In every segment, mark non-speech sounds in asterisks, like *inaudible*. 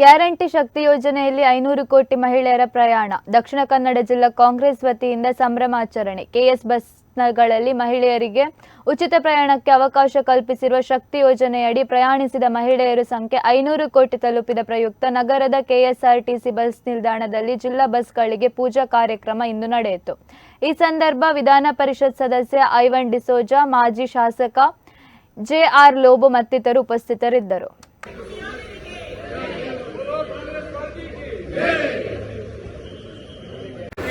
Guarantee ಶಕ್ತಿ ಯೋಜನೆಯಲ್ಲಿ ಐನೂರು ಕೋಟಿ ಮಹಿಳೆಯರ ಪ್ರಯಾಣ. ದಕ್ಷಿಣ ಕನ್ನಡ ಜಿಲ್ಲಾ ಕಾಂಗ್ರೆಸ್ ವತಿಯಿಂದ ಸಂಭ್ರಮಾಚರಣೆ ಕೆಎಸ್ ಬಸ್ಗಳಲ್ಲಿ ಮಹಿಳೆಯರಿಗೆ ಉಚಿತ ಪ್ರಯಾಣಕ್ಕೆ ಅವಕಾಶ ಕಲ್ಪಿಸಿರುವ ಶಕ್ತಿ ಯೋಜನೆಯಡಿ ಪ್ರಯಾಣಿಸಿದ ಮಹಿಳೆಯರ ಸಂಖ್ಯೆ ಐನೂರು ಕೋಟಿ ತಲುಪಿದ ಪ್ರಯುಕ್ತ ನಗರದ ಕೆಎಸ್ಆರ್ಟಿಸಿ ಬಸ್ ನಿಲ್ದಾಣದಲ್ಲಿ ಜಿಲ್ಲಾ ಬಸ್ಗಳಿಗೆ ಪೂಜಾ ಕಾರ್ಯಕ್ರಮ ಇಂದು ನಡೆಯಿತು. ಈ ಸಂದರ್ಭ ವಿಧಾನ ಪರಿಷತ್ ಸದಸ್ಯ ಐವನ್ ಡಿಸೋಜಾ, ಮಾಜಿ ಶಾಸಕ ಜೆಆರ್ ಲೋಬೋ ಮತ್ತಿತರರು ಉಪಸ್ಥಿತರಿದ್ದರು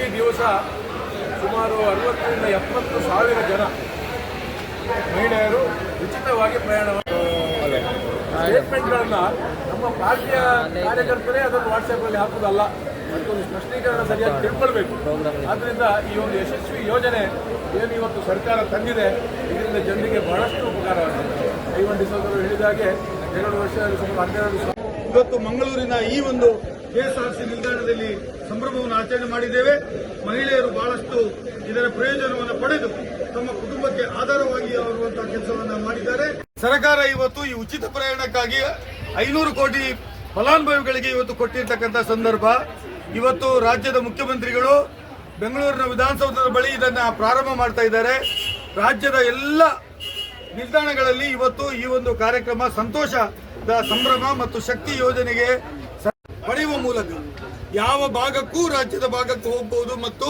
ಈ ದಿವಸ ಸುಮಾರು ಅರವತ್ತರಿಂದ ಎಪ್ಪತ್ತು ಸಾವಿರ ಜನ ಮಹಿಳೆಯರು ಉಚಿತವಾಗಿ ಪ್ರಯಾಣ ಸ್ಟೇಟ್ಮೆಂಟ್ಗಳನ್ನ ನಮ್ಮ ಪಾರ್ಟಿಯ ಕಾರ್ಯಕರ್ತರೇ ಅದನ್ನು ವಾಟ್ಸಪ್ಪಲ್ಲಿ ಹಾಕುವುದಲ್ಲ. ಮತ್ತೊಂದು ಸ್ಪಷ್ಟೀಕರಣ ಸರಿಯಾಗಿ ತಿಳ್ಕೊಳ್ಬೇಕು. ಆದ್ದರಿಂದ ಈ ಒಂದು ಯಶಸ್ವಿ ಯೋಜನೆ ಏನು ಇವತ್ತು ಸರ್ಕಾರ ತಂದಿದೆ ಇದರಿಂದ ಜನರಿಗೆ ಬಹಳಷ್ಟು ಉಪಕಾರವಾಗಿದೆ ಐವನ್ ಡಿಸೋದರು ಹೇಳಿದ ಹಾಗೆ ಎರಡು ವರ್ಷ ಸುಮಾರು ಹನ್ನೆರಡು ಇವತ್ತು ಮಂಗಳೂರಿನ ಈ ಒಂದು ಕೆಎಸ್ಆರ್ಸಿ ನಿಲ್ದಾಣದಲ್ಲಿ ಸಂಭ್ರಮವನ್ನು ಆಚರಣೆ ಮಾಡಿದ್ದೇವೆ. ಮಹಿಳೆಯರು ಬಹಳಷ್ಟು ಇದರ ಪ್ರಯೋಜನವನ್ನು ಪಡೆದು ತಮ್ಮ ಕುಟುಂಬಕ್ಕೆ ಆಧಾರವಾಗಿ ಅವರುವಂತಹ ಕೆಲಸವನ್ನು ಮಾಡಿದ್ದಾರೆ. ಸರ್ಕಾರ ಇವತ್ತು ಈ ಉಚಿತ ಪ್ರಯಾಣಕ್ಕಾಗಿ ಐನೂರು ಕೋಟಿ ಫಲಾನುಭವಿಗಳಿಗೆ ಇವತ್ತು ಕೊಟ್ಟಿರ್ತಕ್ಕಂಥ ಸಂದರ್ಭ. ಇವತ್ತು ರಾಜ್ಯದ ಮುಖ್ಯಮಂತ್ರಿಗಳು ಬೆಂಗಳೂರಿನ ವಿಧಾನಸೌಧದ ಬಳಿ ಇದನ್ನ ಪ್ರಾರಂಭ ಮಾಡ್ತಾ ಇದ್ದಾರೆ. ರಾಜ್ಯದ ಎಲ್ಲ ನಿಲ್ದಾಣಗಳಲ್ಲಿ ಇವತ್ತು ಈ ಒಂದು ಕಾರ್ಯಕ್ರಮ ಸಂತೋಷದ ಸಂಭ್ರಮ ಮತ್ತು ಶಕ್ತಿ ಯೋಜನೆಗೆ ಪಡೆಯುವ ಮೂಲಕ ಯಾವ ಭಾಗಕ್ಕೂ ರಾಜ್ಯದ ಭಾಗಕ್ಕೂ ಹೋಗಬಹುದು ಮತ್ತು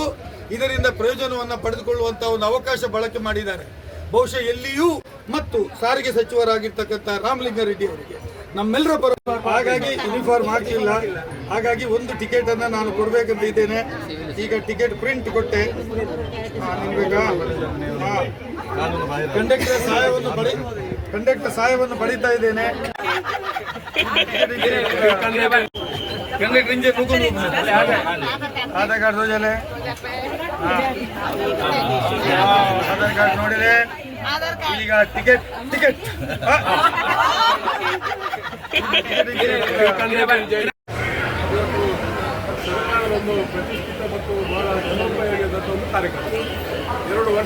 ಇದರಿಂದ ಪ್ರಯೋಜನವನ್ನು ಪಡೆದುಕೊಳ್ಳುವಂತಹ ಒಂದು ಅವಕಾಶ ಬಳಕೆ ಮಾಡಿದ್ದಾರೆ. ಬಹುಶಃ ಎಲ್ಲಿಯೂ ಮತ್ತು ಸಾರಿಗೆ ಸಚಿವರಾಗಿರ್ತಕ್ಕಂಥ ರಾಮಲಿಂಗಾರೆಡ್ಡಿ ಅವರಿಗೆ ನಮ್ಮೆಲ್ಲರ ಬರ ಹಾಗಾಗಿ ಯೂನಿಫಾರ್ಮ್ ಹಾಕಲಿಲ್ಲ ಹಾಗಾಗಿ ಒಂದು ಟಿಕೆಟ್ ಅನ್ನ ನಾನು ಕೊಡ್ಬೇಕಂತ ಇದ್ದೇನೆ. ಈಗ ಟಿಕೆಟ್ ಪ್ರಿಂಟ್ ಕೊಟ್ಟೆ. ಕಂಡಕ್ಟರ್ ಸಹಾಯವನ್ನು ಪಡಿ ಕಂಡಕ್ಟರ್ ಸಹಾಯವನ್ನು ಪಡಿತಾ ಇದ್ದೇನೆ. *laughs* ಕಂಡಕ್ಟರ್ ಗಿಂಜೆ ಆಧಾರ್ ಕಾರ್ಡ್ ರೋಜಲೆ ಆಧಾರ್ ಕಾರ್ಡ್ ನೋಡಿದೆ. ಈಗ ಟಿಕೆಟ್ ಟಿಕೆಟ್. ಒಂದು ಪ್ರತಿಷ್ಠಿತ ಮತ್ತು ಬಹಳ ಒಂದು ಕಾರ್ಯಕ್ರಮ. ಎರಡು ವರ್ಷ